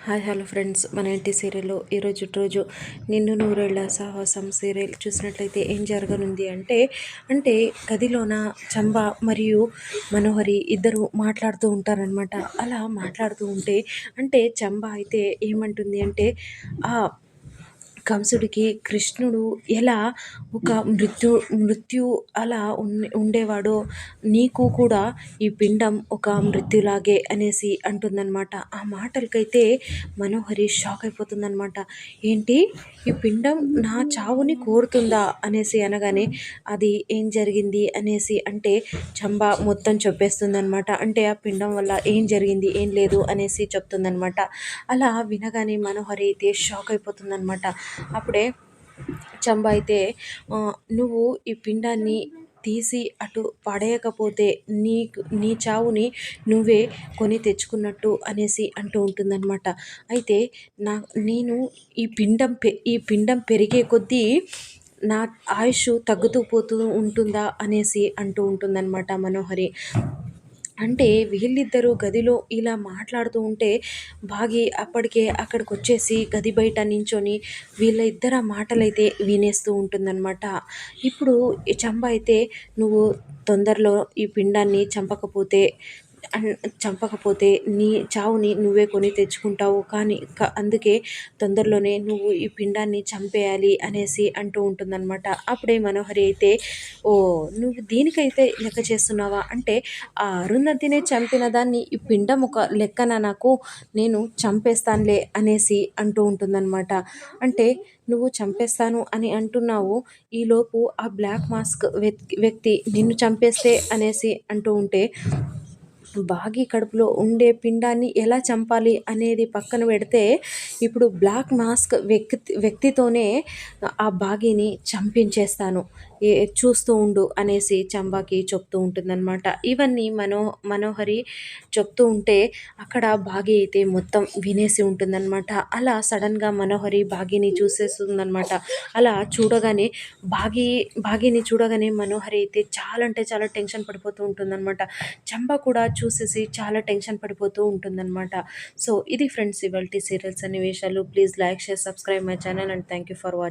Hi hello friends. మన ఇంటి సీరియల్లో ఈరోజు రోజు నిన్ను నూరేళ్ళ సాహసం సీరియల్ చూసినట్లయితే ఏం జరగనుంది అంటే అంటే గదిలోన చంబ మరియు మనోహరి ఇద్దరు మాట్లాడుతూ ఉంటారనమాట అలా మాట్లాడుతూ ఉంటే అంటే చంబ అయితే ఏమంటుంది అంటే కంసుడికి కృష్ణుడు ఎలా ఒక మృత్యు మృత్యు అలా ఉండేవాడో నీకు కూడా ఈ పిండం ఒక మృత్యులాగే అనేసి అంటుందన్నమాట. ఆ మాటలకైతే మనోహరి షాక్ అయిపోతుందన్నమాట. ఏంటి? ఈ పిండం నా చావుని కోరుతుందా అనేసి అనగానే అది ఏం జరిగింది అనేసి అంటే చంబ మొత్తం చెప్పేస్తుందనమాట అంటే ఆ పిండం వల్ల ఏం జరిగింది ఏం లేదు అనేసి చెప్తుందనమాట అలా వినగానే మనోహరి అయితే షాక్ అయిపోతుందనమాట అప్పుడే చంబ అయితే నువ్వు ఈ పిండాన్ని తీసి అటు పడేయకపోతే నీకు నీ చావుని నువ్వే కొని తెచ్చుకున్నట్టు అనేసి అంటూ ఉంటుందన్నమాట. అయితే నా నేను ఈ పిండం పె ఈ పిండం పెరిగే కొద్దీ నా ఆయుష్ తగ్గుతూ పోతూ ఉంటుందా అనేసి అంటూ ఉంటుందన్నమాట మనోహరి. అంటే వీళ్ళిద్దరూ గదిలో ఇలా మాట్లాడుతూ ఉంటే బాగి అప్పటికే అక్కడికి వచ్చేసి గది బయట నించొని వీళ్ళ ఇద్దర మాటలైతే వినేస్తూ ఉంటుందన్నమాట. ఇప్పుడు చంబ అయితే నువ్వు తొందరలో ఈ పిండాన్ని చంపకపోతే చంపకపోతే నీ చావుని నువ్వే కొని తెచ్చుకుంటావు. కానీ అందుకే తొందరలోనే నువ్వు ఈ పిండాన్ని చంపేయాలి అనేసి అంటూ ఉంటుందన్నమాట. అప్పుడే మనోహరి అయితే ఓ నువ్వు దీనికైతే లెక్క చేస్తున్నావా? అంటే ఆ అరుంధతినే చంపిన దాన్ని ఈ పిండం ఒక లెక్కన నాకు నేను చంపేస్తానులే అనేసి అంటూ ఉంటుందన్నమాట. అంటే నువ్వు చంపేస్తాను అని అంటున్నావు. ఈలోపు ఆ బ్లాక్ మాస్క్ వ్యక్తి నిన్ను చంపేస్తే అనేసి అంటూ ఉంటే బాగి కడుపులో ఉండే పిండాన్ని ఎలా చంపాలి అనేది పక్కన పెడితే ఇప్పుడు బ్లాక్ మాస్క్ వ్యక్తి వ్యక్తితోనే ఆ బాగిని చంపించేస్తాను. ఏ చూస్తూ ఉండు అనేసి చంబాకి చెప్తూ ఉంటుందన్నమాట. ఇవన్నీ మనో మనోహరి చెప్తూ ఉంటే అక్కడ బాగి అయితే మొత్తం వినేసి ఉంటుందన్నమాట. అలా సడన్గా మనోహరి బాగిని చూసేస్తుందన్నమాట. అలా చూడగానే బాగి బాగిని చూడగానే మనోహరి అయితే చాలా అంటే చాలా టెన్షన్ పడిపోతూ ఉంటుందన్నమాట. చంబా కూడా చూసేసి చాలా టెన్షన్ పడిపోతూ ఉంటుందన్నమాట. సో ఇది ఫ్రెండ్స్ ఇవాళ సీరియల్స్ అనే విషయాలు please like share subscribe my channel and thank you for watching